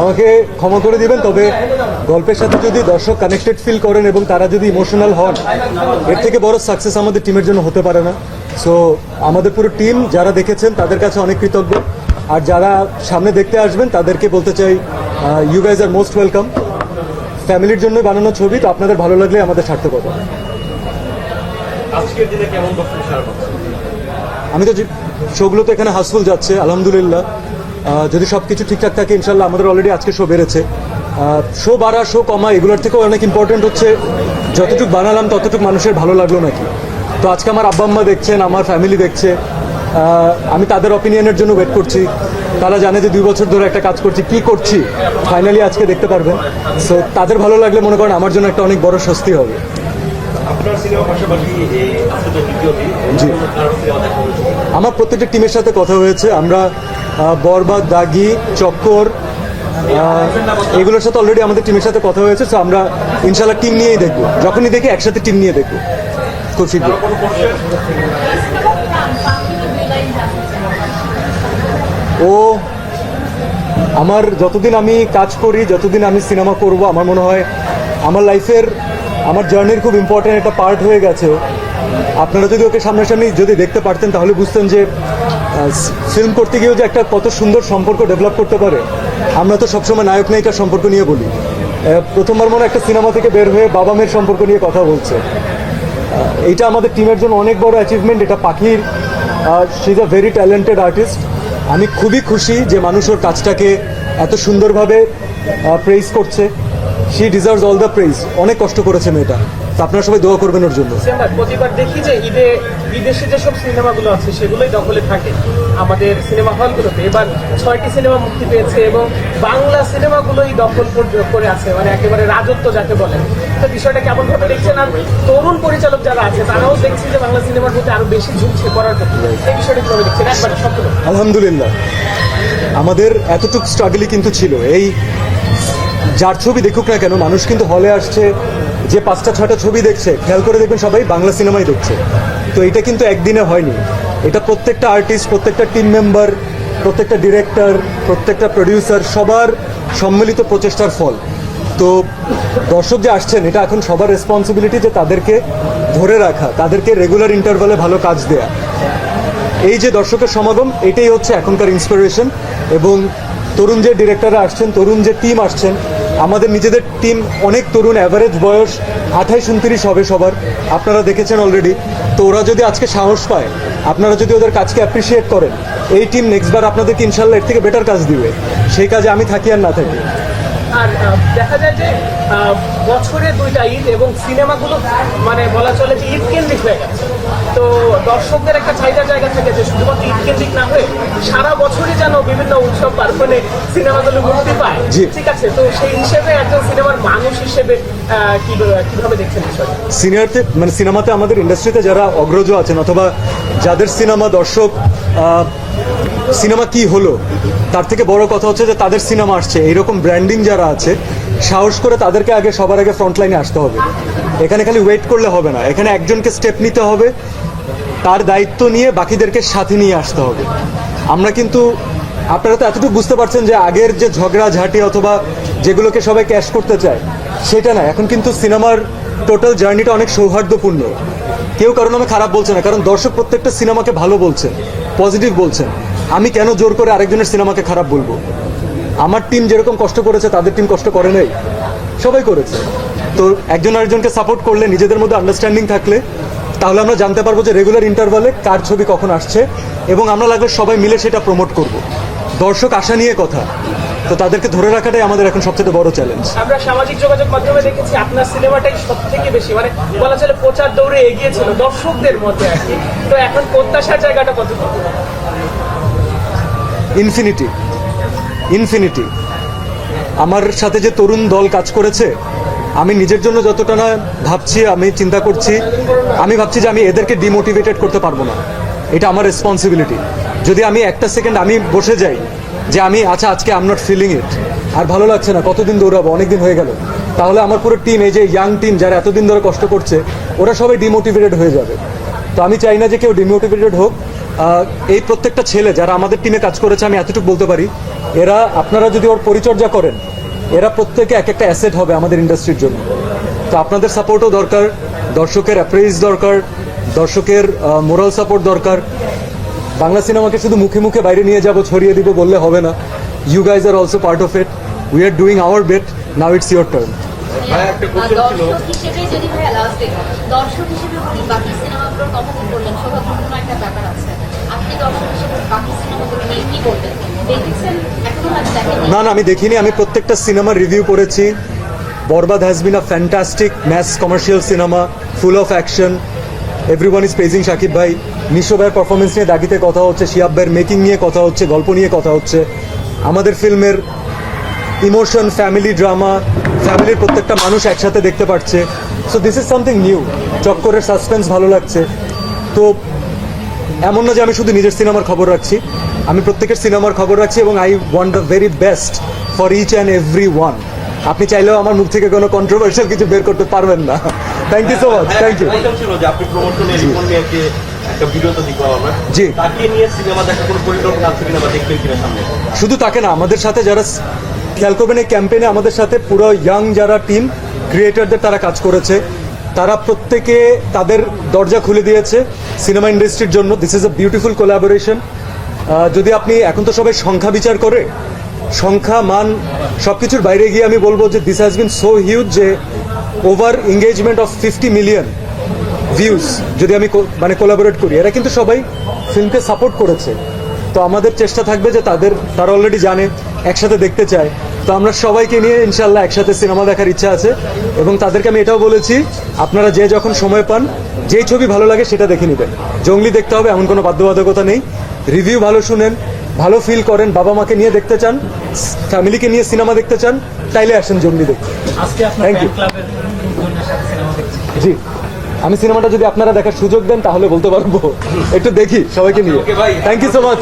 আমাকে ক্ষমা করে দিবেন তবে গল্পের সাথে যদি দর্শক কানেক্টেড ফিল করেন এবং তারা যদি ইমোশনাল হন এর থেকে বড় সাকসেস আমাদের টিমের জন্য হতে পারে না। সো আমাদের পুরো টিম যারা দেখেছেন তাদের কাছে অনেক কৃতজ্ঞ। আর যারা সামনে দেখতে আসবেন তাদেরকে বলতে চাই you guys are most welcome ফ্যামিলির জন্য বানানো ছবি তো আপনাদের ভালো লাগলে আমাদের সার্থকতা আমি তো শোগুলো তো এখানে হাসফুল যাচ্ছে আলহামদুলিল্লাহ। যদি সব কিছু ঠিকঠাক থাকে ইনশাল্লাহ আমাদের অলরেডি আজকে শো বেড়েছে। শো বাড়া শো কমা এগুলোর থেকেও অনেক ইম্পর্টেন্ট হচ্ছে যতটুকু বানালাম ততটুকু মানুষের ভালো লাগল নাকি। তো আজকে আমার আব্বা আম্মা দেখছেন আমার ফ্যামিলি দেখছে। আমি তাদের অপিনিয়নের জন্য ওয়েট করছি। তারা জানে যে দুই বছর ধরে একটা কাজ করছি কি করছি? ফাইনালি আজকে দেখতে পারবেন। সো তাদের ভালো লাগলে মনে করেন আমার জন্য একটা অনেক বড় স্বস্তি হবে। জি। আমার প্রত্যেকটা টিমের সাথে কথা হয়েছে। আমরা বরবাদ, দাগি, চক্কর এগুলোর সাথে অলরেডি আমাদের টিমের সাথে কথা হয়েছে তো আমরা ইনশাল্লাহ টিম নিয়েই দেখব। যখনই দেখি একসাথে টিম নিয়ে দেখব, খুব শীঘ্র ও, আমার যতদিন আমি কাজ করি, যতদিন আমি সিনেমা করব, আমার মনে হয় আমার লাইফের আমার জার্নির খুব ইম্পর্ট্যান্ট একটা পার্ট হয়ে গেছে। আপনারা যদি ওকে সামনাসামনি যদি দেখতে পারতেন, তাহলে বুঝতেন যে ফিল্ম করতে গিয়েও যে একটা কত সুন্দর সম্পর্ক ডেভেলপ করতে পারে, আমরা তো সবসময় নায়ক নায়িকার সম্পর্ক নিয়ে বলি। প্রথমবার মনে একটা সিনেমা থেকে বের হয়ে বাবা মেয়ের সম্পর্ক নিয়ে কথা বলছে। এইটা আমাদের টিমের জন্য অনেক বড় অ্যাচিভমেন্ট এটা পাখির। She is a very talented artist আমি খুবই খুশি যে মানুষ ওর কাজটাকে এত সুন্দরভাবে প্রেইজ করছে। She deserves all the praise অনেক কষ্ট করেছে মেয়েটা। তো আপনারা সবাই দোয়া করবেন ওর জন্য। প্রতিবার দেখি যে ঈদে বিদেশে যেসব সিনেমাগুলো আছে সেগুলোই দখলে থাকে। আমাদের সিনেমা হলগুলোতে এবার ছয়টি সিনেমা মুক্তি পেয়েছে এবং বাংলা সিনেমাগুলোই দখল করে আছে মানে একেবারে রাজত্ব যাকে বলে। তো বিষয়টা কেমন ভাবে দেখছেন? আর তরুণ পরিচালক যারা আছে তারাও দেখছি যে বাংলা সিনেমার প্রতি আরও বেশি ঝুঁকছে করার জন্য এই বিষয়টা কীভাবে দেখছেন। একবার সম্পূর্ণ আলহামদুলিল্লাহ। আমাদের এতটুকু স্ট্রাগলই কিন্তু ছিল। এই যার ছবি দেখুক না কেন মানুষ কিন্তু হলে আসছে যে পাঁচটা ছটা ছবি দেখছে, খেয়াল করে দেখবেন সবাই বাংলা সিনেমাই দেখছে। তো এটা কিন্তু একদিনে হয়নি। এটা প্রত্যেকটা আর্টিস্ট প্রত্যেকটা টিম মেম্বার প্রত্যেকটা ডিরেক্টর প্রত্যেকটা প্রডিউসার সবার সম্মিলিত প্রচেষ্টার ফল। তো দর্শক যে আসছেন, এটা এখন সবার রেসপন্সিবিলিটি যে তাদেরকে ধরে রাখা, তাদেরকে রেগুলার ইন্টারভালে ভালো কাজ দেয়া। এই যে দর্শকের সমাগম, এটাই হচ্ছে এখনকার ইন্সপিরেশন এবং তরুণ যে ডিরেক্টররা আসছেন, তরুণ যে টিম আসছেন আমাদের নিজেদের টিম অনেক তরুণ অ্যাভারেজ বয়স আঠাইশ, উনত্রিশ হবে সবার। আপনারা দেখেছেন অলরেডি তো ওরা যদি আজকে সাহস পায়, আপনারা যদি ওদের কাজকে অ্যাপ্রিসিয়েট করেন, এই টিম নেক্সটবার আপনাদেরকে ইনশাল্লাহ এর থেকে বেটার কাজ দিবে। সেই কাজে আমি থাকি আর না থাকি। আর দেখা যায় যে বছরে দুইটা ঈদ এবং সিনেমাগুলো মানে বলা চলে যে ঈদ কেন্দ্রিক হয়ে গেছে। তো দর্শকদের একটা চাহিদা জায়গা থেকে যে শুধুমাত্র ঈদ কেন্দ্রিক না হয়ে সারা বছরই যেন বিভিন্ন উৎসব পার্বণে সিনেমাগুলো মুক্তি পায়। ঠিক আছে তো সেই হিসেবে একজন সিনেমার মানুষ হিসেবে কীভাবে দেখছেন বিষয়টা? সিনিয়রতে মানে সিনেমাতে আমাদের ইন্ডাস্ট্রিতে যারা অগ্রজ আছেন অথবা যাদের সিনেমা দর্শক সিনেমা কি হলো তার থেকে বড় কথা হচ্ছে যে তাদের সিনেমা আসছে। এইরকম ব্র্যান্ডিং যারা আছে সাহস করে তাদেরকে আগে সবার আগে ফ্রন্ট লাইনে আসতে হবে। এখানে খালি ওয়েট করলে হবে না। এখানে একজনকে স্টেপ নিতে হবে। তার দায়িত্ব নিয়ে বাকিদেরকে সাথে নিয়ে আসতে হবে। আমরা কিন্তু, আপনারা তো এতটুকু বুঝতে পারছেন যে আগের যে ঝগড়া ঝাঁটি অথবা যেগুলোকে সবাই ক্যাশ করতে চায়, সেটা না। এখন কিন্তু সিনেমার টোটাল জার্নিটা অনেক সৌহার্দ্যপূর্ণ। কেউ কারণ আমি খারাপ বলছে না, কারণ দর্শক প্রত্যেকটা সিনেমাকে ভালো বলছেন পজিটিভ বলছেন আমি কেন জোর করে আরেকজনের সিনেমাকে খারাপ বলব? আমার টিম যেরকম কষ্ট করেছে তাদের টিম কষ্ট করে নাই। সবাই করেছে। তো একজন আরেকজনকে সাপোর্ট করলে নিজেদের মধ্যে আন্ডারস্ট্যান্ডিং থাকলে তাহলে আমরা জানতে পারব যে রেগুলার ইন্টারভালে কার ছবি কখন আসছে এবং আমরা লাগলে সবাই মিলে সেটা প্রমোট করব। দর্শক আশা নিয়ে কথা। তো তাদেরকে ধরে রাখাটাই আমাদের এখন সবচেয়ে বড় চ্যালেঞ্জ আমরা সামাজিক যোগাযোগ মাধ্যমে দেখেছি আপনার সিনেমাটাই সব থেকে বেশি মানে বলা চলে প্রচার দৌড়ে এগিয়েছিল দর্শকদের মধ্যে আর কি। তো এখন প্রত্যাশার জায়গাটা কত ইনফিনিটি ইনফিনিটি। আমার সাথে যে তরুণ দল কাজ করেছে, আমি নিজের জন্য যতটা না ভাবছি, আমি চিন্তা করছি, আমি ভাবছি যে আমি এদেরকে ডিমোটিভেটেড করতে পারব না। এটা আমার রেসপন্সিবিলিটি যদি আমি একটা সেকেন্ড আমি বসে যাই যে আমি আচ্ছা আজকে আম নট ফিলিং ইট আর ভালো লাগছে না, কতদিন দৌড়াবো, অনেকদিন হয়ে গেল। তাহলে আমার পুরো টিম এই যে ইয়াং টিম যারা এতদিন ধরে কষ্ট করছে, ওরা সবাই ডিমোটিভেটেড হয়ে যাবে। তো আমি চাই না যে কেউ ডিমোটিভেটেড হোক এই প্রত্যেকটা ছেলে যারা আমাদের টিমে কাজ করেছে আমি এতটুকু বলতে পারি এরা আপনারা যদি ওর পরিচর্যা করেন এরা প্রত্যেকে এক একটা অ্যাসেট হবে আমাদের ইন্ডাস্ট্রির জন্য। তো আপনাদের সাপোর্টও দরকার দর্শকের অ্যাপ্রেজ দরকার দর্শকের মোরাল সাপোর্ট দরকার। বাংলা সিনেমাকে শুধু মুখে মুখে বাইরে নিয়ে যাব ছড়িয়ে দিব বললে হবে না। You guys are also part of it we are doing our bet now it's your turn. দর্শক হিসেবে যদি ভাইয়া লাস্টে দর্শক হিসেবে আপনি বাকি সিনেমাগুলোর কথা বললেন সৌভাগ্যপূর্ণ একটা ব্যাপার আছে। না না, আমি দেখিনি। আমি প্রত্যেকটা সিনেমা রিভিউ করেছি। Borbaad has been a fantastic mass commercial cinema full of action everyone is praising Shakib ভাই। নিশো ভাইয়ের পারফরমেন্স নিয়ে দাগিতে কথা হচ্ছে শিয়াব ভাইয়ের মেকিং নিয়ে কথা হচ্ছে, গল্প নিয়ে কথা হচ্ছে। আমাদের ফিল্মের ইমোশন ফ্যামিলি ড্রামা ফ্যামিলির প্রত্যেকটা মানুষ একসাথে দেখতে পাচ্ছে so this is something new চক্করের suspense ভালো লাগছে। তো এমন না যে আমি শুধু নিজের সিনেমার খবর রাখছি আমি প্রত্যেকের সিনেমার খবর রাখছি এবং I want the very best for each and every one আপনি চাইলেও আমার মুখ থেকে কোনো কন্ট্রোভার্সিয়াল কিছু বের করতে পারবেন না। Thank you so much thank you জি। শুধু তাকে না আমাদের সাথে যারা খেয়াল করবেন এই ক্যাম্পেইনে আমাদের সাথে পুরো ইয়াং যারা টিম ক্রিয়েটারদের তারা কাজ করেছে। তারা প্রত্যেকে তাদের দরজা খুলে দিয়েছে সিনেমা ইন্ডাস্ট্রির জন্য। This is a beautiful collaboration যদি আপনি এখন তো সবাই সংখ্যা বিচার করে, সংখ্যা, মান সব কিছুর বাইরে গিয়ে আমি বলব যে this has been so huge যে over engagement of fifty million views যদি আমি মানে কোলাবোরেট করি। এরা কিন্তু সবাই ফিল্মকে সাপোর্ট করেছে। তো আমাদের চেষ্টা থাকবে যে তাদের, তারা অলরেডি জানে, একসাথে দেখতে চায়। তো আমরা সবাইকে নিয়ে ইনশাল্লাহ একসাথে সিনেমা দেখার ইচ্ছা আছে এবং তাদেরকে আমি এটাও বলেছি আপনারা যে যখন সময় পান যেই ছবি ভালো লাগে সেটা দেখে নেবেন। জঙ্গলি দেখতে হবে এমন কোনো বাধ্যবাধকতা নেই। রিভিউ ভালো শুনেন ভালো ফিল করেন বাবা মাকে নিয়ে দেখতে চান ফ্যামিলিকে নিয়ে সিনেমা দেখতে চান তাইলে আসেন জঙ্গলি দেখতে। থ্যাংক দেখছি জি। আমি সিনেমাটা যদি আপনারা দেখার সুযোগ দেন তাহলে বলতে পারব। একটু দেখি সবাইকে নিয়ে। Thank you so much